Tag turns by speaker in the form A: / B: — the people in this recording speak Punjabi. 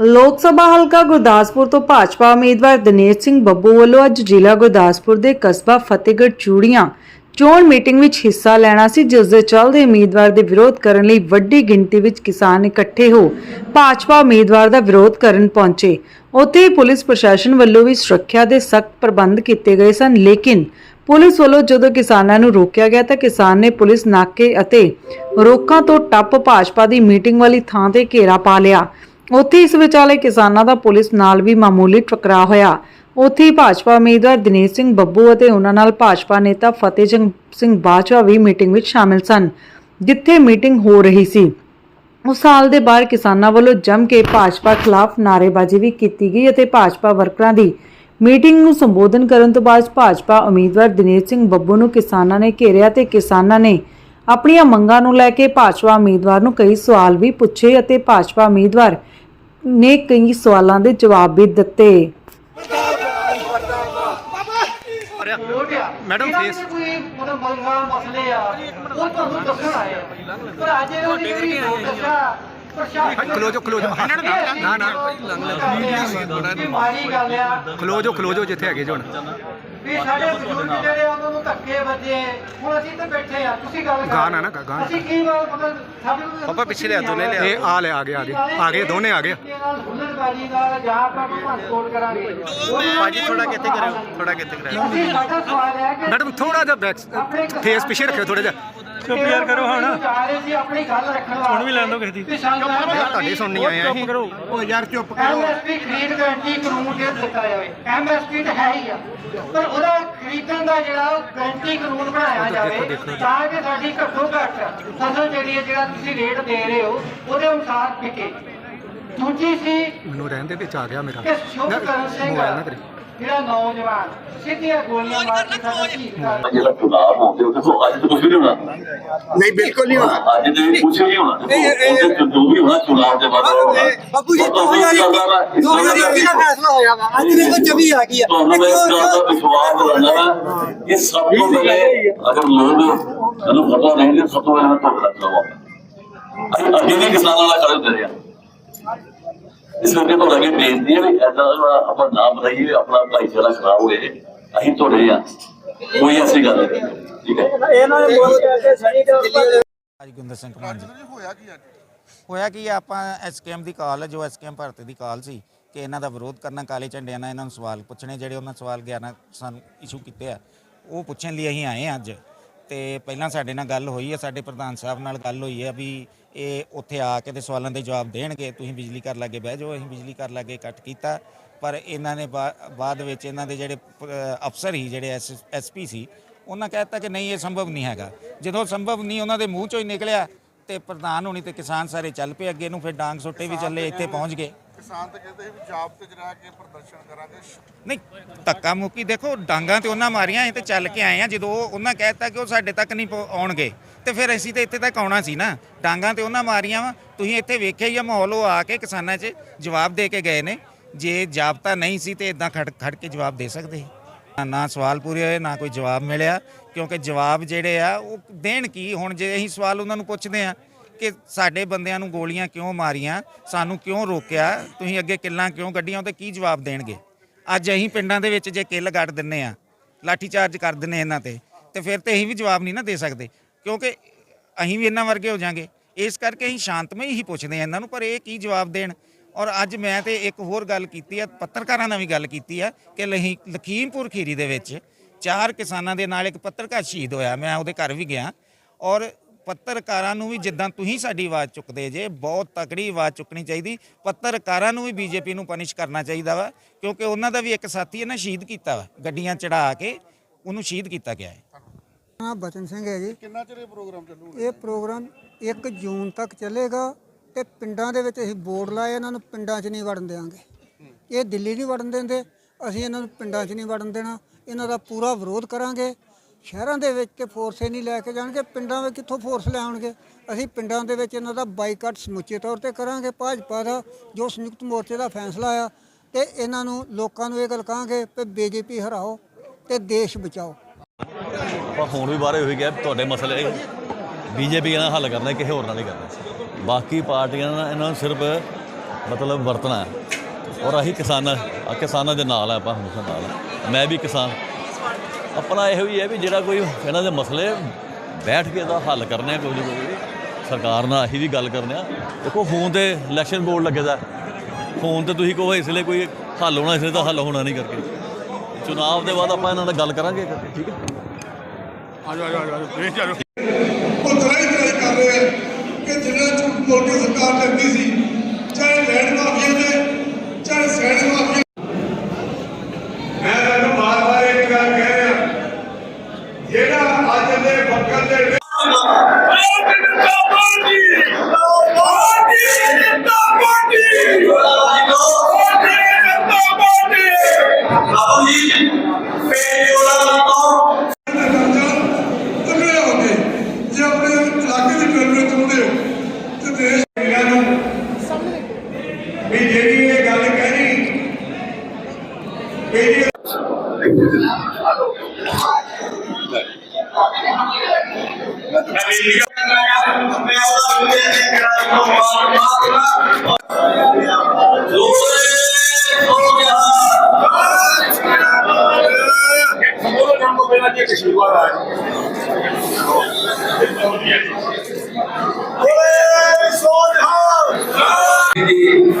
A: ਲੋਕ ਸਭਾ ਹਲਕਾ ਗੁਰਦਾਸਪੁਰ ਤੋਂ ਭਾਜਪਾ ਉਮੀਦਵਾਰ ਦਿਨੇਸ਼ ਸਿੰਘ ਬੱਬੂ ਵੱਲੋਂ ਅੱਜ ਜ਼ਿਲ੍ਹਾ ਗੁਰਦਾਸਪੁਰ ਦੇ ਕਸਬਾ ਫਤਿਹਗੜ੍ਹ ਚੂੜੀਆਂ ਚੋਣ ਮੀਟਿੰਗ ਵਿੱਚ ਹਿੱਸਾ ਲੈਣਾ ਸੀ, ਜਿਸ ਦੇ ਚੱਲਦੇ ਉਮੀਦਵਾਰ ਦੇ ਵਿਰੋਧ ਕਰਨ ਲਈ ਵੱਡੀ ਗਿਣਤੀ ਵਿੱਚ ਕਿਸਾਨ ਇਕੱਠੇ ਹੋ ਭਾਜਪਾ ਉਮੀਦਵਾਰ ਦਾ ਵਿਰੋਧ ਕਰਨ ਪਹੁੰਚੇ। ਉੱਥੇ ਪੁਲਿਸ ਪ੍ਰਸ਼ਾਸਨ ਵੱਲੋਂ ਵੀ ਸੁਰੱਖਿਆ ਦੇ ਸਖਤ ਪ੍ਰਬੰਧ ਕੀਤੇ ਗਏ ਸਨ, ਲੇਕਿਨ ਪੁਲਿਸ ਵੱਲੋਂ ਜਦੋਂ ਕਿਸਾਨਾਂ ਨੂੰ ਰੋਕਿਆ ਗਿਆ ਤਾਂ ਕਿਸਾਨ ਨੇ ਪੁਲਿਸ ਨਾਕੇ ਅਤੇ ਰੋਕਾਂ ਤੋਂ ਟੱਪ ਭਾਜਪਾ ਦੀ ਮੀਟਿੰਗ ਵਾਲੀ ਥਾਂ ਤੇ ਘੇਰਾ ਪਾ ਲਿਆ। ਉੱਥੇ ਇਸ ਵਿਚਾਲੇ ਕਿਸਾਨਾਂ ਦਾ ਪੁਲਿਸ ਨਾਲ ਵੀ ਮਾਮੂਲੀ ਟਕਰਾਅ ਹੋਇਆ। ਉੱਥੇ ਹੀ ਭਾਜਪਾ ਉਮੀਦਵਾਰ ਦਿਨੇਸ਼ ਸਿੰਘ ਬੱਬੂ ਅਤੇ ਉਹਨਾਂ ਨਾਲ ਭਾਜਪਾ ਨੇਤਾ ਫਤਿਹ ਸਿੰਘ ਬਾਜਵਾ ਵੀ ਮੀਟਿੰਗ ਵਿੱਚ ਸ਼ਾਮਿਲ ਸਨ, ਜਿੱਥੇ ਮੀਟਿੰਗ ਹੋ ਰਹੀ ਸੀ। ਉਸ ਸਾਲ ਦੇ ਬਾਹਰ ਕਿਸਾਨਾਂ ਵੱਲੋਂ ਜੰਮ ਕੇ ਭਾਜਪਾ ਖਿਲਾਫ ਨਾਅਰੇਬਾਜ਼ੀ ਵੀ ਕੀਤੀ ਗਈ ਅਤੇ ਭਾਜਪਾ ਵਰਕਰਾਂ ਦੀ ਮੀਟਿੰਗ ਨੂੰ ਸੰਬੋਧਨ ਕਰਨ ਤੋਂ ਬਾਅਦ ਭਾਜਪਾ ਉਮੀਦਵਾਰ ਦਿਨੇਸ਼ ਸਿੰਘ ਬੱਬੂ ਨੂੰ ਕਿਸਾਨਾਂ ਨੇ ਘੇਰਿਆ ਤੇ ਕਿਸਾਨਾਂ ਨੇ ਆਪਣੀਆਂ ਮੰਗਾਂ ਨੂੰ ਲੈ ਕੇ ਭਾਜਪਾ ਉਮੀਦਵਾਰ ਨੂੰ ਕਈ ਸਵਾਲ ਵੀ ਪੁੱਛੇ ਅਤੇ ਭਾਜਪਾ ਉਮੀਦਵਾਰ ਨੇ ਕਈ ਸਵਾਲਾਂ ਦੇ ਜਵਾਬ ਵੀ ਦਿੱਤੇ।
B: ਮੈਡਮ ਫੇਸ
C: ਕੋਈ ਮਲਗਾ ਮਸਲੇ ਆ ਉਹ ਤੁਹਾਨੂੰ ਦੱਸਣ ਆਏ ਆ। ਪਰ ਅੱਜ ਉਹ ਜਿਹੜੀ ਦੱਸਿਆ ਪ੍ਰਸ਼ਾਸਨ
B: ਖਲੋ ਜੋ ਖਲੋ ਜੋ ਨਾ ਨਾ
C: ਇਹ ਮਾੜੀ ਗੱਲ ਆ।
B: ਖਲੋ ਜੋ ਖਲੋ ਜੋ ਜਿੱਥੇ ਹੈਗੇ
C: ਵੀ ਸਾਡੇ ਬਜ਼ੁਰਗ ਜਿਹੜੇ ਆ, ਉਹਨਾਂ ਨੂੰ ਧੱਕੇ ਵੱਜੇ ਹੁਣ ਅਸੀਂ ਇੱਥੇ ਬੈਠੇ ਆ। ਤੁਸੀਂ ਗੱਲ ਕਰ
B: ਗਾਣ ਆ ਨਾ, ਗਾਣ।
C: ਅਸੀਂ ਕੀ ਮਤਲਬ ਸਾਡੇ ਕੋਲ
B: ਪਾਪਾ ਪਿੱਛੇ ਲਿਆ ਦੋਨੇ ਲਿਆ। ਇਹ ਆ ਲੈ ਆ ਗਏ ਆ ਗਏ ਆ ਗਏ ਦੋਨੇ ਆ ਗਏ।
C: ਹੁਲੜਬਾਜੀ ਨਾਲ ਜਾਂ ਆਪਾਂ ਭੰਨ ਤੋੜ ਕਰਾਂਗੇ।
D: ਭਾਜੀ ਥੋੜਾ ਕਿੱਥੇ ਕਰਿਓ ਥੋੜਾ ਕਿੱਥੇ ਕਰਿਓ।
C: ਅਸੀਂ ਸਾਡਾ ਸਵਾਲ ਹੈ ਕਿ
B: ਮੈਡਮ ਥੋੜਾ ਜਿਹਾ ਬੈਕ ਫੇਸ ਪਿੱਛੇ ਰੱਖਿਓ ਥੋੜਾ ਜਿਹਾ।
C: ਚੁੱਪ ਯਾਰ ਕਰੋ ਹੁਣ। ਜਾ ਰਹੇ ਸੀ ਆਪਣੀ ਗੱਲ ਰੱਖਣ ਵਾਸਤੇ। ਹੁਣ ਵੀ ਲੈਣ ਦੋ ਕਿਸੇ ਦੀ।
B: ਤੁਹਾਡੀ ਸੁਣਨੀ ਆਏ ਆ। ਅਸੀਂ
D: ਉਹ ਯਾਰ ਚੁੱਪ
C: ਐਮਐਸਪੀ ਖਰੀਦ ਗਰੰਟੀ ਕਾਨੂੰਨ ਦੇ ਦਿੱਤਾ ਜਾਵੇ। ਐਮਐਸਪੀ ਤਾਂ ਹੈ ਹੀ ਆ। ਪਰ ਉਹਦਾ ਖਰੀਦਣ ਦਾ ਜਿਹੜਾ ਉਹ ਗਰੰਟੀ ਕਾਨੂੰਨ ਬਣਾਇਆ ਜਾਵੇ ਤਾਂ ਕਿ ਸਾਡੀ ਘੱਟੋ ਘੱਟ ਫਸਲ ਜਿਹੜੀ ਹੈ ਜਿਹੜਾ ਤੁਸੀਂ ਰੇਟ ਦੇ ਰਹੇ ਹੋ ਉਹਦੇ ਅਨੁਸਾਰ ਵਿਕੇ। ਦੂਜੀ ਸੀ
B: ਮੈਨੂੰ ਰਹਿਣ ਦੇ ਵਿੱਚ ਆ ਗਿਆ ਮੇਰਾ।
C: ਸ਼ੁਭ ਕਰਨ ਸਿੰਘ
B: ਮੋਬਾਈਲ ਨਾ ਕਰੀ।
C: ਜਿਹੜਾ ਨੌਜਵਾਨ? ਸਿੱਧੀਆਂ ਗੋਲੀਆਂ ਮਾਰ ਕੇ ਸਾਡਾ ਸ਼ਹੀਦ ਕਰ
E: ਜਿਹੜਾ ਚੁਣਾਵ ਹੋ ਗਿਆ ਦੇਖੋ ਅੱਜ ਤਾਂ ਕੁਝ ਵੀ ਨਹੀਂ ਹੋਣਾ।
D: ਨਹੀਂ ਬਿਲਕੁਲ ਨਹੀਂ ਹੋਣਾ।
E: ਅੱਜ ਤੇ ਕੁਝ ਨਹੀਂ ਹੋਣਾ। ਉਹਦੇ ਜੋ ਵੀ ਹੋਣਾ ਚੁਣਾਵ ਦੇ ਬਾਅਦ ਹੋਣਾ।
F: ਬਾਪੂ ਜੀ 2021 2021 ਦਾ ਫੈਸਲਾ ਹੋਇਆ ਵਾ। ਅੱਜ ਮੇਰੇ ਕੋਲ 24 ਆ ਗਈ ਆ।
E: ਤੁਹਾਨੂੰ ਮੈਂ ਇਸ ਗੱਲ ਦਾ ਵਿਸ਼ਵਾਸ ਵਾ ਕਿ ਸਭ ਤੋਂ ਪਹਿਲੇ ਅਗਰ ਲੋਕ ਸਾਨੂੰ ਪਤਾ ਨਹੀਂ ਕਿ ਸਭ ਤੋਂ ਪਹਿਲੇ ਤੁਹਾਨੂੰ ਅਸੀਂ ਅੱਗੇ ਵੀ ਕਿਸਾਨਾਂ ਨਾਲ ਖੜੇ ਹੁੰਦੇ ਰਹੇ ਹਾਂ ਇਸ ਕਰਕੇ ਤੁਹਾਡਾ ਅੱਗੇ ਬੇਨਤੀ ਹੈ ਵੀ ਐਦਾਂ ਆਪਾਂ ਨਾ ਬਤਾਈਏ ਆਪਣਾ ਭਾਈਚਾਰਾ ਖਰਾਬ ਹੋਏ ਅਸੀਂ ਤੁਹਾਡੇ ਆ। ਕੋਈ ਐਸੀ ਗੱਲ ਨਹੀਂ ਠੀਕ ਹੈ?
G: ਅੱਜ ਗੁੰਦਰ ਸਿੰਘ ਕੁਮਾਰ ਜੀ ਹੋਇਆ ਕੀ ਅੱਜ ਹੋਇਆ ਕੀ ਆਪਾਂ ਐਸਕੇਐਮ ਦੀ ਕਾਲ ਹੈ ਜੋ ਐਸਕੇਐਮ ਭਾਰਤੀ ਦੀ ਕਾਲ ਸੀ ਕਿ ਇਹਨਾਂ ਦਾ ਵਿਰੋਧ ਕਰਨਾ ਕਾਲੇ ਝੰਡਿਆਂ ਨਾਲ ਇਹਨਾਂ ਨੂੰ ਸਵਾਲ ਪੁੱਛਣੇ ਜਿਹੜੇ ਉਹਨਾਂ ਸਵਾਲ 11 ਸਾਨੂੰ ਇਸ਼ੂ ਕੀਤੇ ਆ ਉਹ ਪੁੱਛਣ ਲਈ ਅਸੀਂ ਆਏ ਹਾਂ ਅੱਜ। ਤੇ ਪਹਿਲਾਂ ਸਾਡੇ ਨਾਲ ਗੱਲ ਹੋਈ ਹੈ ਸਾਡੇ ਪ੍ਰਧਾਨ ਸਾਹਿਬ ਨਾਲ ਗੱਲ ਹੋਈ ਹੈ ਵੀ ਇਹ ਉੱਥੇ ਆ ਕੇ ਤੇ ਸਵਾਲਾਂ ਦੇ ਜਵਾਬ ਦੇਣਗੇ, ਤੁਸੀਂ ਬਿਜਲੀ ਘਰ ਲਾਗੇ ਬਹਿ ਜਾਓ, ਅਸੀਂ ਬਿਜਲੀ ਘਰ ਲਾਗੇ ਕੱਟ ਕੀਤਾ। ਪਰ ਇਹਨਾਂ ਨੇ ਬਾ- ਬਾਅਦ ਵਿੱਚ ਇਹਨਾਂ ਦੇ ਜਿਹੜੇ ਅਫਸਰ ਹੀ ਜਿਹੜੇ ਐਸਪੀ ਸੀ, ਉਹਨਾਂ ਕਹਿਤਾ ਕਿ ਨਹੀਂ, ਇਹ ਸੰਭਵ ਨਹੀਂ ਹੈਗਾ। ਜਦੋਂ ਸੰਭਵ ਨਹੀਂ, ਉਹਨਾਂ ਦੇ ਮੂੰਹ ਚੋਂ ਹੀ ਨਿਕਲਿਆ ਤੇ ਪ੍ਰਧਾਨ ਹੋਣੀ ਤੇ ਕਿਸਾਨ ਸਾਰੇ ਚੱਲ ਪਏ ਅੱਗੇ ਨੂੰ, ਫਿਰ ਡਾਂਗ ਸੁੱਟੇ ਵੀ ਚੱਲੇ, ਇੱਥੇ ਪਹੁੰਚ ਗਏ।
D: ਕਿਸਾਨ ਤਾਂ ਕਹਿੰਦੇ ਸੀ ਵੀ ਜਾਬ ਤੇ ਜਰਾ ਕੇ ਪ੍ਰਦਰਸ਼ਨ ਕਰਾਂਗੇ।
G: ਨਹੀਂ, ਧੱਕਾ ਮੁੱਕੀ ਦੇਖੋ, ਡਾਂਗਾਂ ਤੇ ਉਹਨਾਂ ਮਾਰੀਆਂ, ਅਸੀਂ ਤੇ ਚੱਲ ਕੇ ਆਏ ਆ ਜਦੋਂ ਉਹ- ਉਹਨਾਂ ਕਹਿਤਾ ਕਿ ਉਹ ਸਾਡੇ ਤੱਕ ਨਹੀਂ ਆਉਣਗੇ, ਤੇ ਫਿਰ ਅਸੀਂ ਤੇ ਇੱਥੇ ਤੱਕ ਆਉਣਾ ਸੀ ਨਾ। ਡਾਂਗਾਂ ਤੇ ਉਹਨਾਂ ਮਾਰੀਆਂ ਵਾ। ਤੁਸੀਂ ਇੱਥੇ ਵੇਖਿਆ ਹੀ ਆ ਮਾਹੌਲ, ਉਹ ਆ ਕੇ ਕਿਸਾਨਾਂ 'ਚ ਜਵਾਬ ਦੇ ਕੇ ਗਏ ਨੇ। ਜੇ ਜਾਬਤਾ ਨਹੀਂ ਸੀ ਤੇ ਇਦਾਂ ਖੜ ਖੜ ਕੇ ਜਵਾਬ ਦੇ ਸਕਦੇ ਨਾ- ਨਾ ਸਵਾਲ ਪੂਰੇ ਹੋਏ, ਨਾ ਕੋਈ ਜਵਾਬ ਮਿਲਿਆ, ਕਿਉਂਕਿ ਜਵਾਬ ਜਿਹੜੇ ਆ, ਉਹ ਦੇਣ ਕੀ? ਹੁਣ ਜੇ ਅਸੀਂ ਸਵਾਲ ਉਹਨਾਂ ਨੂੰ ਪੁੱਛਦੇ ਆ ਕਿ ਸਾਡੇ ਬੰਦਿਆਂ ਨੂੰ ਗੋਲੀਆਂ ਕਿਉਂ ਮਾਰੀਆਂ? ਸਾਨੂੰ ਕਿਉਂ ਰੋਕਿਆ? ਤੁਸੀਂ ਅੱਗੇ ਕਿੱਲਾਂ ਕਿਉਂ ਕੱਢੀਆਂ? ਉਹਦੇ ਕੀ ਜਵਾਬ ਦੇਣਗੇ? ਅੱਜ ਅਸੀਂ ਪਿੰਡਾਂ ਦੇ ਵਿੱਚ ਜੇ ਕਿੱਲ ਕੱਢ ਦਿੰਨੇ ਆ, ਲਾਠੀ ਚਾਰਜ ਕਰ ਦਿੰਨੇ ਇਹਨਾਂ ਤੇ ਤੇ ਫਿਰ ਤੇ ਅਸੀਂ ਵੀ ਜਵਾਬ ਨਹੀਂ ਨਾ ਦੇ ਸਕਦੇ। ਕਿਉਂਕਿ ਅਸੀਂ ਵੀ ਇਹਨਾਂ ਵਰਗੇ ਹੋ ਜਾਾਂਗੇ। ਇਸ ਕਰਕੇ ਅਸੀਂ ਸ਼ਾਂਤਮਈ ਹੀ ਪੁੱਛਦੇ ਆ ਇਹਨਾਂ ਨੂੰ, ਪਰ ਇਹ ਕੀ ਜਵਾਬ ਦੇਣ? ਔਰ ਅੱਜ ਮੈਂ ਤੇ ਇੱਕ ਹੋਰ ਗੱਲ ਕੀਤੀ ਆ, ਪੱਤਰਕਾਰਾਂ ਨਾਲ ਵੀ ਗੱਲ ਕੀਤੀ ਆ, ਕਿ ਲਹੀ, ਲਖੀਮਪੁਰ ਖੀਰੀ ਦੇ ਵਿੱਚ ਚਾਰ ਕਿਸਾਨਾਂ ਦੇ ਨਾਲ ਇੱਕ ਪੱਤਰਕਾਰ ਸ਼ਹੀਦ ਹੋਇਆ। ਮੈਂ ਉਹਦੇ ਘਰ ਵੀ ਗਿਆ। ਔਰ ਪੱਤਰਕਾਰਾਂ ਨੂੰ ਵੀ ਜਿੱਦਾਂ ਤੁਸੀਂ ਸਾਡੀ ਆਵਾਜ਼ ਚੁੱਕਦੇ ਜੇ ਬਹੁਤ ਤਕੜੀ ਆਵਾਜ਼ ਚੁੱਕਣੀ ਚਾਹੀਦੀ। ਪੱਤਰਕਾਰਾਂ ਨੂੰ ਵੀ ਬੀਜੇਪੀ ਨੂੰ ਪਨਿਸ਼ ਕਰਨਾ ਚਾਹੀਦਾ ਵਾ ਕਿਉਂਕਿ ਉਹਨਾਂ ਦਾ ਵੀ ਇੱਕ ਸਾਥੀ ਇਹਨਾਂ ਸ਼ਹੀਦ ਕੀਤਾ ਵਾ ਗੱਡੀਆਂ ਚੜਾ ਕੇ ਉਹਨੂੰ ਸ਼ਹੀਦ ਕੀਤਾ ਗਿਆ ਹੈ।
F: ਨਾਮ ਬਚਨ ਸਿੰਘ ਹੈ ਜੀ।
D: ਕਿੰਨਾ ਚਿਰ ਇਹ ਪ੍ਰੋਗਰਾਮ ਚੱਲੂਗਾ
F: ਇਹ ਪ੍ਰੋਗਰਾਮ 1 ਜੂਨ ਤੱਕ ਚੱਲੇਗਾ ਤੇ ਪਿੰਡਾਂ ਦੇ ਵਿੱਚ ਅਸੀਂ ਬੋਰਡ ਲਾਏ ਇਹਨਾਂ ਨੂੰ ਪਿੰਡਾਂ 'ਚ ਨਹੀਂ ਵੜਨ ਦੇਵਾਂਗੇ ਇਹ ਦਿੱਲੀ ਨਹੀਂ ਵੜਨ ਦਿੰਦੇ ਅਸੀਂ ਇਹਨਾਂ ਨੂੰ ਪਿੰਡਾਂ 'ਚ ਨਹੀਂ ਵੜਨ ਦੇਣਾ ਇਹਨਾਂ ਦਾ ਪੂਰਾ ਵਿਰੋਧ ਕਰਾਂਗੇ। ਸ਼ਹਿਰਾਂ ਦੇ ਵਿੱਚ ਤੇ ਫੋਰਸ ਇਹ ਨਹੀਂ ਲੈ ਕੇ ਜਾਣਗੇ, ਪਿੰਡਾਂ ਵਿੱਚ ਕਿੱਥੋਂ ਫੋਰਸ ਲੈ ਆਉਣਗੇ? ਅਸੀਂ ਪਿੰਡਾਂ ਦੇ ਵਿੱਚ ਇਹਨਾਂ ਦਾ ਬਾਈਕਾਟ ਸਮੁੱਚੇ ਤੌਰ ਤੇ ਕਰਾਂਗੇ। ਭਾਜਪਾ ਦਾ ਜੋ ਸੰਯੁਕਤ ਮੋਰਚੇ ਦਾ ਫੈਸਲਾ ਆ ਤੇ ਇਹਨਾਂ ਨੂੰ ਲੋਕਾਂ ਨੂੰ ਇਹ ਗੱਲ ਕਹਾਂਗੇ ਕਿ ਬੀਜੇਪੀ ਹਰਾਓ ਤੇ ਦੇਸ਼ ਬਚਾਓ।
H: ਪਰ ਹੁਣ ਵੀ ਬਾਰੇ ਹੋਈ ਗਿਆ ਤੁਹਾਡੇ ਮਸਲੇ ਬੀਜੇਪੀ ਨਾਲ ਹੱਲ ਕਰਨਾ, ਕਿਸੇ ਹੋਰ ਨਾਲ ਨਹੀਂ ਕਰਨਾ। ਬਾਕੀ ਪਾਰਟੀਆਂ ਨਾਲ ਇਹਨਾਂ ਨੂੰ ਸਿਰਫ ਮਤਲਬ ਵਰਤਣਾ ਔਰ ਅਸੀਂ ਕਿਸਾਨਾਂ ਕਿਸਾਨਾਂ ਦੇ ਨਾਲ ਆ, ਆਪਾਂ ਹਮੇਸ਼ਾ ਨਾਲ ਮੈਂ ਵੀ ਕਿਸਾਨ ਆਪਣਾ ਇਹੋ ਹੀ ਹੈ ਵੀ ਜਿਹੜਾ ਕੋਈ ਇਹਨਾਂ ਦੇ ਮਸਲੇ ਬੈਠ ਕੇ ਦਾ ਹੱਲ ਕਰਨੇ ਆ ਕੋਈ ਨਾ ਕੋਈ, ਸਰਕਾਰ ਨਾਲ ਅਸੀਂ ਵੀ ਗੱਲ ਕਰਨੇ ਆ। ਦੇਖੋ ਫੋਨ ਤੇ ਇਲੈਕਸ਼ਨ ਬੋਰਡ ਲੱਗੇਦਾ ਫੋਨ ਤੇ ਤੁਸੀਂ ਕਹੋ ਇਸ ਲਈ ਕੋਈ ਹੱਲ ਹੋਣਾ, ਇਸ ਲਈ ਤਾਂ ਹੱਲ ਹੋਣਾ ਨਹੀਂ ਕਰਕੇ। ਚੁਣਾਵ ਦੇ ਬਾਅਦ ਆਪਾਂ ਇਹਨਾਂ ਨਾਲ ਗੱਲ ਕਰਾਂਗੇ ਕਰਕੇ ਠੀਕ ਹੈ?
I: ਉਹ ਤਰਾਈ ਤਰਾਈ ਕਰ ਰਹੇ ਆ ਕਿ ਜਿਹੜਾ ਝੂਠ ਬੋਲ ਕੇ ਸਰਕਾਰ ਲੱਗਦੀ ਸੀ ਚਾਹੇ ਲੈਂਡ ਮਾਫੀਆ ਦੇ ਚਾਹੇ ਸੈਂਡ ਮਾਫੀਆ ਮੈਂ ਤੁਹਾਨੂੰ ਬਾਰ ਬਾਰ ਇੱਕ ਗੱਲ ਕਹਿ ਰਿਹਾ ਜਿਹੜਾ ਅੱਜ ਦੇ ਬੱਕਰ ਦੇ ਵਿੱਚ ਤਗੜੇ ਹੋ ਕੇ ਜੇ ਆਪਣੇ ਇਲਾਕੇ ਦੀ ਡਿਵੈਲਪਮੈਂਟ ਚਾਹੁੰਦੇ ਹੋ ਤੇ ਦੇਸ਼ ਇਹਨਾਂ ਨੂੰ ਵੀ ਜਿਹੜੀ ਇਹ ਗੱਲ ਕਹਿਣੀ ਵੀ ਜਿਹੜੀ
E: Kashmir